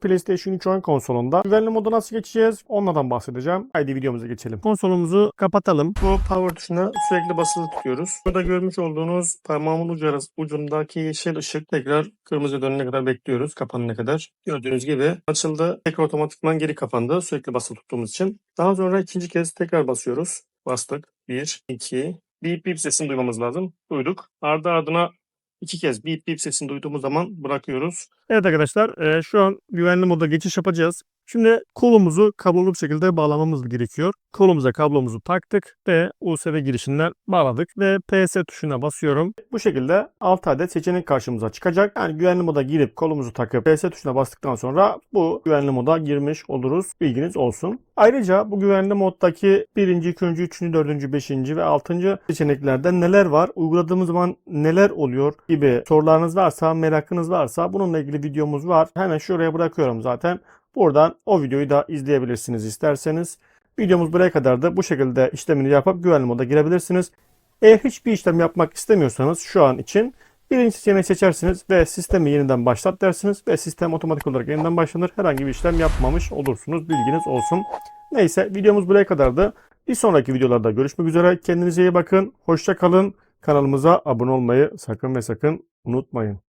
PlayStation 3 oyun konsolunda güvenli moda nasıl geçeceğiz onlardan bahsedeceğim. Haydi videomuza geçelim. Konsolumuzu kapatalım. Bu power tuşuna sürekli basılı tutuyoruz. Burada görmüş olduğunuz parmağımın ucu ucundaki yeşil ışık tekrar kırmızı dönene kadar bekliyoruz. Kapanana kadar. Gördüğünüz gibi açıldı. Tekrar otomatikman geri kapandı. Sürekli basılı tuttuğumuz için. Daha sonra ikinci kez tekrar basıyoruz. Bastık. 1, 2, beep beep sesini duymamız lazım. Duyduk. Ardı ardına iki kez beep beep sesini duyduğumuz zaman bırakıyoruz. Evet arkadaşlar şu an güvenli moda geçiş yapacağız. Şimdi kolumuzu kablolu bir şekilde bağlamamız gerekiyor. Kolumuza kablomuzu taktık ve USB girişinden bağladık ve PS tuşuna basıyorum. Bu şekilde 6 adet seçenek karşımıza çıkacak. Yani güvenli moda girip kolumuzu takıp PS tuşuna bastıktan sonra bu güvenli moda girmiş oluruz. Bilginiz olsun. Ayrıca bu güvenli moddaki 1. 2. 3. 4. 5. ve 6. seçeneklerde neler var? Uyguladığımız zaman neler oluyor gibi sorularınız varsa, merakınız varsa bununla ilgili videomuz var. Hemen şuraya bırakıyorum zaten. Buradan o videoyu da izleyebilirsiniz isterseniz. Videomuz buraya kadar da bu şekilde işlemini yapıp güvenli moda girebilirsiniz. Eğer hiçbir işlem yapmak istemiyorsanız şu an için birinci seçeneği seçersiniz ve sistemi yeniden başlat dersiniz ve sistem otomatik olarak yeniden başlanır. Herhangi bir işlem yapmamış olursunuz. Bilginiz olsun. Neyse videomuz buraya kadardı. Bir sonraki videolarda görüşmek üzere. Kendinize iyi bakın. Hoşça kalın. Kanalımıza abone olmayı sakın ve sakın unutmayın.